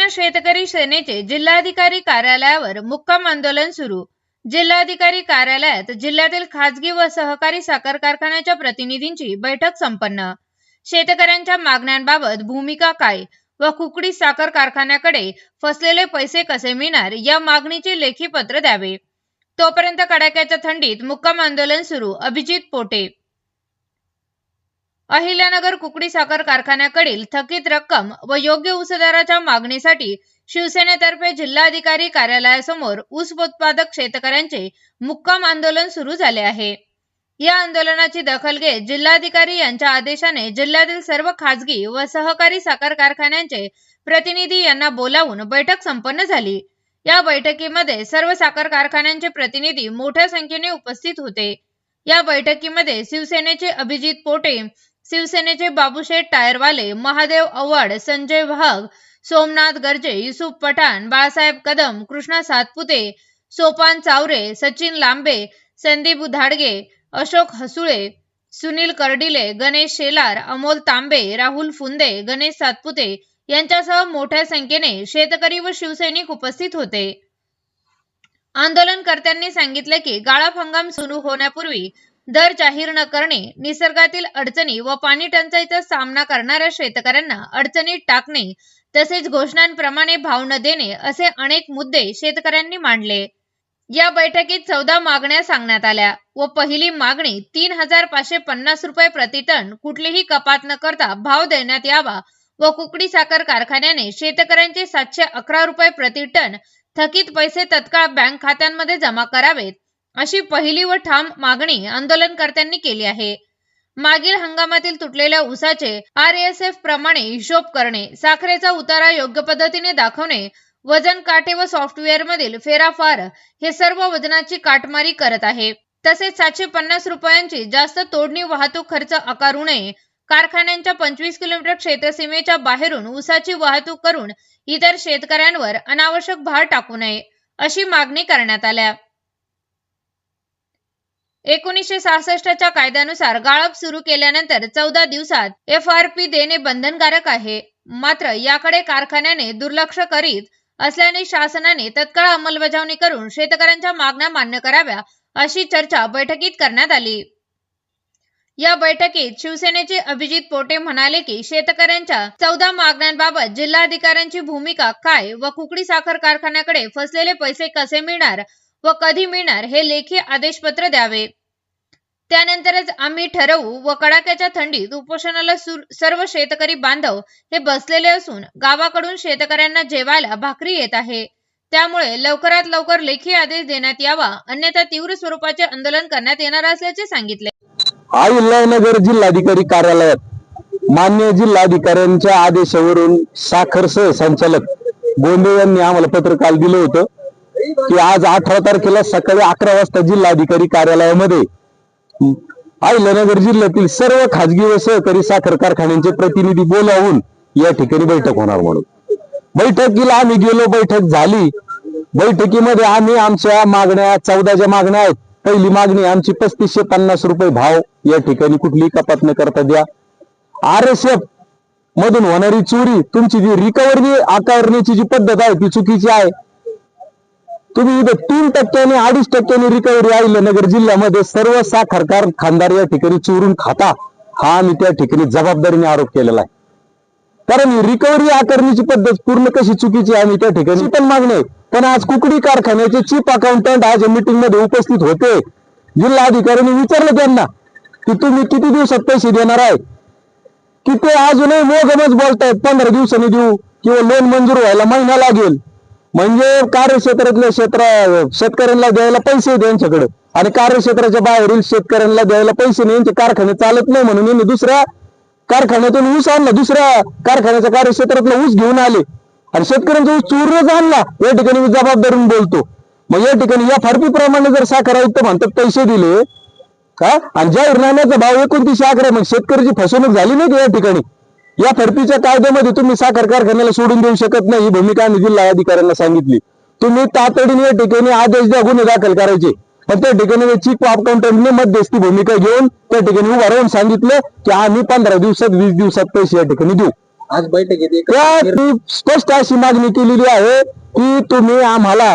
शिवसेना शेतकरी सेनेचे जिल्हाधिकारी कार्यालयावर मुक्काम आंदोलन सुरू. जिल्हाधिकारी कार्यालयात जिल्ह्यातील खाजगी व सहकारी साखर कारखान्याच्या प्रतिनिधींची बैठक संपन्न. शेतकऱ्यांच्या मागण्यांबाबत भूमिका काय व कुकडी साखर कारखान्याकडे फसलेले पैसे कसे मिळणार या मागणीचे लेखी पत्र द्यावे. तोपर्यंत कडाक्याच्या थंडीत मुक्काम आंदोलन सुरू. अभिजित पोटे अहिल्यानगर कुकडी साखर कारखान्याकडील थकीत रक्कम व योग्य ऊस दराच्या मागणीसाठी शिवसेनेतर्फे जिल्हाधिकारी कार्यालयासमोर ऊस उत्पादक शेतकऱ्यांचे मुक्काम आंदोलन सुरू झाले आहे. या आंदोलनाची दखल घेत जिल्हाधिकारी यांच्या आदेशाने जिल्ह्यातील सर्व खाजगी व सहकारी साखर कारखान्यांचे प्रतिनिधी यांना बोलावून बैठक संपन्न झाली. या बैठकीमध्ये सर्व साखर कारखान्यांचे प्रतिनिधी मोठ्या संख्येने उपस्थित होते. या बैठकीमध्ये शिवसेनेचे अभिजित पोटे शिवसेनेचे बाबूशेठ टायरवाले महादेव आव्हाड संजय वाघ सोमनाथ गर्जे युसुफ पठाण बाळासाहेब कदम कृष्णा सातपुते सोपान चावरे सचिन लांबे संदीप धाडगे अशोक हसुळे सुनील कर्डिले गणेश शेलार अमोल तांबे राहुल फुंदे गणेश सातपुते यांच्यासह मोठ्या संख्येने शेतकरी व शिवसैनिक उपस्थित होते. आंदोलनकर्त्यांनी सांगितले की गाळप हंगाम सुरू होण्यापूर्वी दर जाहीर न करणे निसर्गातील अडचणी व पाणी टंचाईचा सामना करणाऱ्या शेतकऱ्यांना अडचणीत टाकणे तसेच घोषणांप्रमाणे भाव न देणे असे अनेक मुद्दे शेतकऱ्यांनी मांडले. या बैठकीत चौदा मागण्या सांगण्यात आल्या व पहिली मागणी तीन हजार पाचशे पन्नास रुपये प्रति टन कुठलीही कपात न करता भाव देण्यात यावा व कुकडी साखर कारखान्याने शेतकऱ्यांचे सातशे अकरा रुपये प्रति टन थकीत पैसे तत्काळ बँक खात्यांमध्ये जमा करावेत. अशी पहिली व ठाम मागणी आंदोलनकर्त्यांनी केली आहे. मागील हंगामातील तुटलेल्या ऊसाचे आर एस एफ प्रमाणे हिशोब करणे साखरेचा उतारा योग्य पद्धतीने दाखवणे वजन काटे व सॉफ्टवेअर मधील फेराफार हे सर्व वजनाची काटमारी करत आहे. तसेच सातशे पन्नास रुपयांची जास्त तोडणी वाहतूक खर्च आकारू नये. कारखान्यांच्या पंचवीस किलोमीटर क्षेत्रसीमेच्या बाहेरून ऊसाची वाहतूक करून इतर शेतकऱ्यांवर अनावश्यक भार टाकू नये अशी मागणी करण्यात आल्या. एकोणीसशे सहासष्टच्या कायद्यानुसार गाळप सुरू केल्यानंतर चौदा दिवसात एफ आर पी देणे बंधनकारक आहे. मात्र याकडे कारखान्याने दुर्लक्ष करीत असल्याने शासनाने तत्काळ अंमलबजावणी करून शेतकऱ्यांच्या मागण्या मान्य कराव्या अशी चर्चा बैठकीत करण्यात आली. या बैठकीत शिवसेनेचे अभिजित पोटे म्हणाले की शेतकऱ्यांच्या चौदा मागण्यांबाबत जिल्हाधिकाऱ्यांची भूमिका काय व कुकडी साखर कारखान्याकडे फसलेले पैसे कसे मिळणार व कधी मिळणार हे लेखी आदेशपत्र द्यावे. त्यानंतरच आम्ही ठरवू व कडाक्याच्या थंडीत उपोषणाला सर्व शेतकरी बांधव हे बसलेले असून गावाकडून शेतकऱ्यांना जेवायला भाकरी येत आहे. त्यामुळे लवकरात लवकर लेखी आदेश देण्यात यावा अन्यथा तीव्र स्वरूपाचे आंदोलन करण्यात येणार असल्याचे सांगितले. अहिल्यानगर जिल्हाधिकारी कार्यालयात मान्य जिल्हाधिकाऱ्यांच्या आदेशावरून साखर सहसंचालक बोंडे यांनी आम्हाला पत्र काल दिलं होतं. की आज अठरा तारखेला सकाळी अकरा वाजता जिल्हाधिकारी कार्यालयामध्ये अहिल्यानगर जिल्ह्यातील सर्व खाजगी व सहकारी साखर कारखान्यांचे प्रतिनिधी बोलावून या ठिकाणी बैठक होणार म्हणून. बैठकीला आम्ही गेलो बैठक झाली. बैठकीमध्ये आम्ही आमच्या मागण्या चौदा ज्या मागण्या आहेत. पहिली मागणी आमची पस्तीसशे पन्नास रुपये भाव या ठिकाणी कुठली कपात न करता द्या. आर एस एफ मधून होणारी चोरी तुमची जी रिकव्हरी आकारण्याची जी पद्धत आहे ती चुकीची आहे. तुम्ही इथं तीन टक्क्याने अडीच टक्क्याने रिकव्हरी अहिल्यानगर जिल्ह्यामध्ये सर्व साखर कारखानदार या ठिकाणी चोरून खाता. हा आम्ही त्या ठिकाणी जबाबदारीने आरोप केलेला आहे. कारण रिकव्हरी आकारणीची पद्धत पूर्ण कशी चुकीची आम्ही त्या ठिकाणी पण मागणे आहे. पण आज कुकडी कारखान्याचे चीफ अकाउंटंट आज मीटिंगमध्ये उपस्थित होते. जिल्हाधिकाऱ्यांनी विचारलं त्यांना की तुम्ही किती दिवसात पैसे देणार आहे? की ते अजूनही मोगमच बोलतायत पंधरा दिवसांनी देऊ? किंवा लोन मंजूर व्हायला महिना लागेल? म्हणजे कार्यक्षेत्रातल्या क्षेत्र शेतकऱ्यांना द्यायला पैसे आहेत यांच्याकडे. आणि कार्यक्षेत्राच्या बाहेरील शेतकऱ्यांना द्यायला पैसे नाही यांचे कारखाने चालत नाही म्हणून यांनी दुसऱ्या कारखान्यातून ऊस आणला दुसऱ्या कारखान्याच्या कार्यक्षेत्रातला ऊस घेऊन आले. आणि शेतकऱ्यांचा ऊस चूर्णच आणला. या ठिकाणी मी जबाबदारून बोलतो. मग या ठिकाणी या फारपी प्रमाणे जर साखर आयुक्त म्हणतात पैसे दिले का आणि जाहीरनाम्याचा भाव एकोणतीसशे अकरा मग शेतकऱ्याची फसवणूक झाली नाही का या ठिकाणी? या फडपीच्या कायद्यामध्ये तुम्ही साखर कारखान्याला सोडून देऊ शकत नाही ही भूमिका आम्ही जिल्हा अधिकाऱ्यांना सांगितली. तुम्ही तातडीने या ठिकाणी आदेश द्या गुन्हे दाखल करायचे. पण त्या ठिकाणी चीफ अकाउंटंटने मध्यस्थी भूमिका घेऊन त्या ठिकाणी उभा राहून सांगितलं की आम्ही पंधरा दिवसात वीस दिवसात पैसे या ठिकाणी देऊ. आज बैठकीत स्पष्ट अशी मागणी केलेली आहे की तुम्ही आम्हाला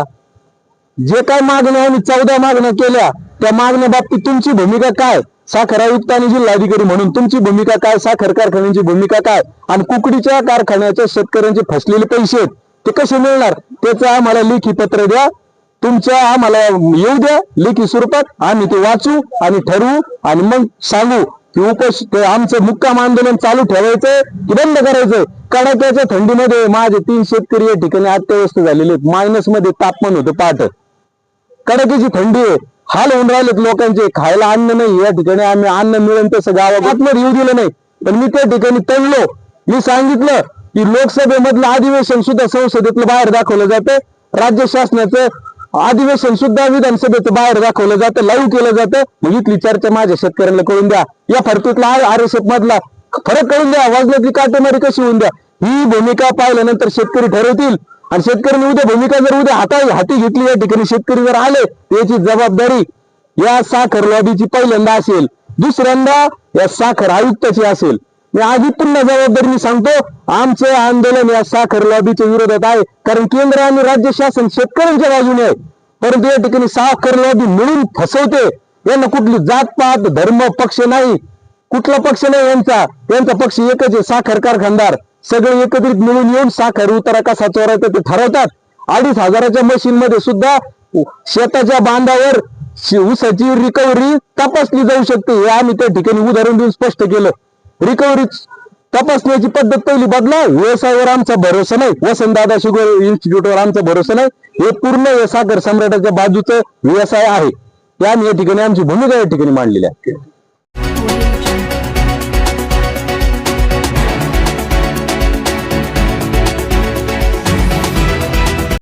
जे काय मागण्या आम्ही चौदा मागण्या केल्या त्या मागण्या बाबतीत तुमची भूमिका काय? साखर आयुक्त आणि जिल्हाधिकारी म्हणून तुमची भूमिका काय? साखर कारखान्यांची भूमिका काय? आणि कुकडीच्या कारखान्याच्या शेतकऱ्यांचे फसलेले पैसे आहेत, ते कसे मिळणार? त्याचं आम्हाला लेखी पत्र द्या. तुमच्या आम्हाला येऊ द्या लेखी स्वरूपात. आम्ही ते वाचू आणि ठरवू आणि मग सांगू की उपोष आमचं मुक्काम आंदोलन चालू ठेवायचं की बंद करायचं कडाक्याच्या थंडीमध्ये माझे तीन शेतकरी या ठिकाणी अत्यवस्थ झालेले आहेत. मायनसमध्ये तापमान होतं पाठ कडाक्याची थंडी आहे. हाल होऊन राहिलेत लोकांचे. खायला अन्न नाही या ठिकाणी आम्ही अन्न मिळेल तसं गावात येऊ दिलं नाही. पण मी त्या ठिकाणी तळलो मी सांगितलं की लोकसभेमधलं अधिवेशन सुद्धा संसदेतलं बाहेर दाखवलं जातं. राज्य शासनाचं अधिवेशन सुद्धा विधानसभेचं बाहेर दाखवलं जातं. लाईव्ह केलं जातं. मग इथली चर्चा माझ्या शेतकऱ्यांना कळून द्या. या फरतूतला आर एस एफ मधला फरक कळून द्या. वाजल्यातली काटेमारी कशी होऊन द्या. ही भूमिका पाहिल्यानंतर शेतकरी ठरवतील. आणि शेतकऱ्यांनी उद्या भूमिका जर उद्या हाता हाती घेतली या ठिकाणी शेतकरी जर आले त्याची जबाबदारी या साखर लॉबीची पहिल्यांदा असेल. दुसऱ्यांदा या साखर आयुक्ताची असेल. मी आधी पुन्हा जबाबदारी मी सांगतो आमचं आंदोलन या साखर लॉबीच्या विरोधात आहे. कारण केंद्र आणि राज्य शासन शेतकऱ्यांच्या बाजूने आहे. परंतु या ठिकाणी साखर लॉबी मिळून फसवते. यांना कुठली जात पात धर्म पक्ष नाही. कुठला पक्ष नाही यांचा. यांचा पक्ष एकच आहे साखर कारखानदार. सगळे एकत्रित मिळून येऊन साखर उतारा कसा चोरायचा ते ठरवतात. अडीच हजाराच्या मशीन मध्ये सुद्धा शेताच्या बांधावर ऊसाची रिकव्हरी तपासली जाऊ शकते हे आम्ही त्या ठिकाणी उदाहरण देऊन स्पष्ट केलं. रिकव्हरी तपासण्याची पद्धत पहिली बदला व्यवसायावर आमचा भरोसा नाही वसंतदादा शुगर इन्स्टिट्यूटवर आमचा भरोसा नाही. हे पूर्ण साखर सम्राटाच्या बाजूचं व्यवसाय आहे. ते आम्ही या ठिकाणी आमची भूमिका या ठिकाणी मांडलेली आहे.